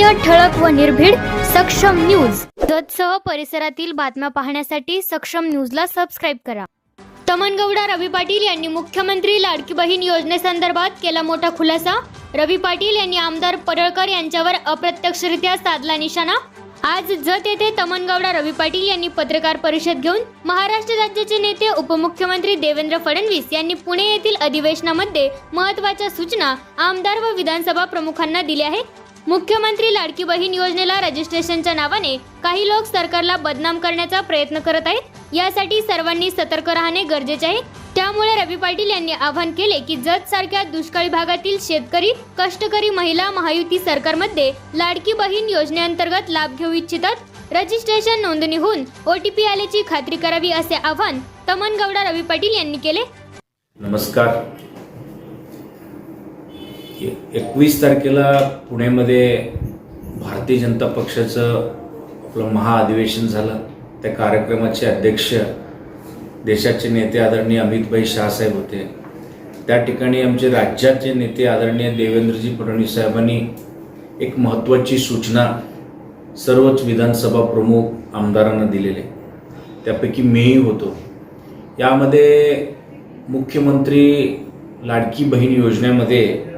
सत्य ठळक व निर्भीड सक्षम न्यूज. जतसह परिसरातील बातम्या पाहण्यासाठी सक्षम न्यूजला सबस्क्राईब करा. तमनगौडा रवी पाटील यांनी मुख्यमंत्री लाडकी बहीण योजनेसंदर्भात केला मोठा खुलासा. रवी पाटील यांनी आमदार पडळकर यांच्यावर अप्रत्यक्षरित्या साधला निशाणा. आज जत येथे तमनगौडा रवी पाटील यांनी पत्रकार परिषद घेऊन महाराष्ट्र राज्याचे नेते उपमुख्यमंत्री देवेंद्र फडणवीस यांनी पुणे येथील अधिवेशनामध्ये महत्त्वाच्या सूचना आमदार व विधानसभा प्रमुखांना दिल्या आहेत. मुख्यमंत्री लाडकी बहीण योजनेला रजिस्ट्रेशनच्या नावाने काही लोक सरकारला बदनाम करण्याचा प्रयत्न करत आहेत. यासाठी सर्वांनी सतर्क राहणे गरजेचे आहे. त्यामुळे रवी पाटील यांनी आवाहन केले की जत सारख्या दुष्काळी भागातील शेतकरी कष्टकरी महिला महायुती सरकारमध्ये लाडकी बहीण योजनेअंतर्गत लाभ घेऊ इच्छितात. रजिस्ट्रेशन नोंदणी होऊन ओटीपी आल्याची खात्री करावी असे आवाहन तमनगौडा रवी पाटील यांनी केले. नमस्कार. एकवीस तारखेला पुण्यामध्ये भारतीय जनता पक्षाचं आपलं महाअधिवेशन झालं. त्या कार्यक्रमाचे अध्यक्ष देशाचे नेते आदरणीय अमितभाई शहासाहेब होते. त्या ठिकाणी आमचे राज्याचे नेते आदरणीय देवेंद्रजी फडणवीस साहेबांनी एक महत्त्वाची सूचना सर्वच विधानसभा प्रमुख आमदारांना दिलेले. त्यापैकी मीही होतो. यामध्ये मुख्यमंत्री लाडकी बहीण योजनेमध्ये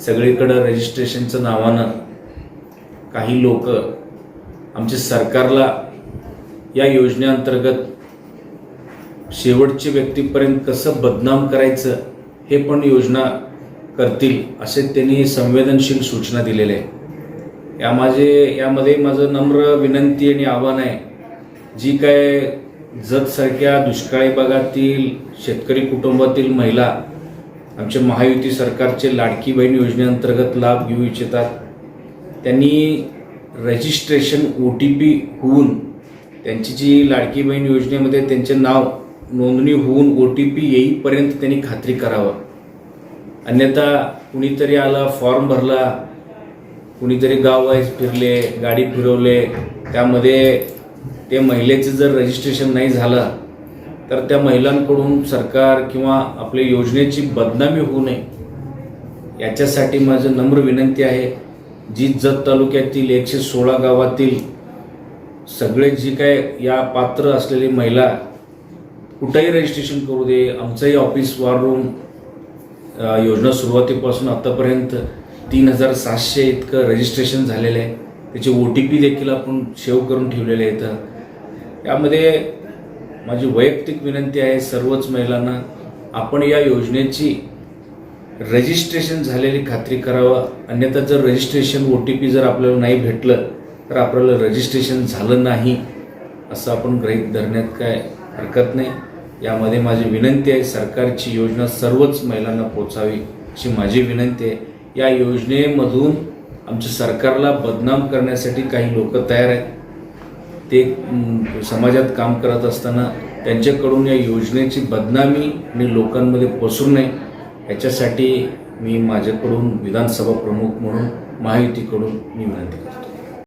सगळीकडं रजिस्ट्रेशनचं नावानं काही लोक आमच्या सरकारला या योजनेअंतर्गत शेवटच्या व्यक्तीपर्यंत कसं बदनाम करायचं हे पण योजना करतील असे त्यांनी संवेदनशील सूचना दिलेल्या आहे या माझे यामध्ये माझं नम्र विनंती आणि आव्हान आहे जी काय जतसारख्या दुष्काळी भागातील शेतकरी कुटुंबातील महिला आमच्या महायुती सरकारचे लाडकी बहीण योजनेअंतर्गत लाभ घेऊ इच्छितात. त्यांनी रजिस्ट्रेशन ओ टी पी होऊन त्यांची जी लाडकी बहीण योजनेमध्ये त्यांचे नाव नोंदणी होऊन ओ टी पी येईपर्यंत त्यांनी खात्री करावं. अन्यथा कुणीतरी आला फॉर्म भरला कुणीतरी गाववाईज फिरले गाडी फिरवले त्यामध्ये ते महिलेचं जर रजिस्ट्रेशन नाही झालं तर त्या महिलांकडून सरकार किंवा आपल्या योजनेची बदनामी होऊ नये याच्यासाठी माझं नम्र विनंती आहे. जी जत तालुक्यातील एकशे सोळा गावातील सगळे जी काय या पात्र असलेली महिला कुठंही रजिस्ट्रेशन करू दे आमचंही ऑफिस वॉर रूम योजना सुरुवातीपासून आत्तापर्यंत तीन हजार सातशे इतकं रजिस्ट्रेशन झालेलं आहे. त्याचे ओ टी पी देखील आपण सेव्ह करून ठेवलेले आहेत. यामध्ये माझी वैयक्तिक विनंती आहे सर्वच महिलांना आपण या योजनेची रजिस्ट्रेशन झालेली खात्री करावं. अन्यथा जर रजिस्ट्रेशन ओ टी पी जर आपल्याला नाही भेटलं तर आपल्याला रजिस्ट्रेशन झालं नाही असं आपण गृहीत धरण्यात काय हरकत नाही. यामध्ये माझी विनंती आहे सरकारची योजना सर्वच महिलांना पोचावी अशी माझी विनंती आहे. या योजनेमधून आमच्या सरकारला बदनाम करण्यासाठी काही लोक तयार आहेत. ते समाजात काम करत असताना त्यांच्याकडून या योजनेची बदनामी आणि लोकांमध्ये पसरू नये याच्यासाठी मी माझ्याकडून विधानसभा प्रमुख म्हणून महायुतीकडून मी विनंती करतो.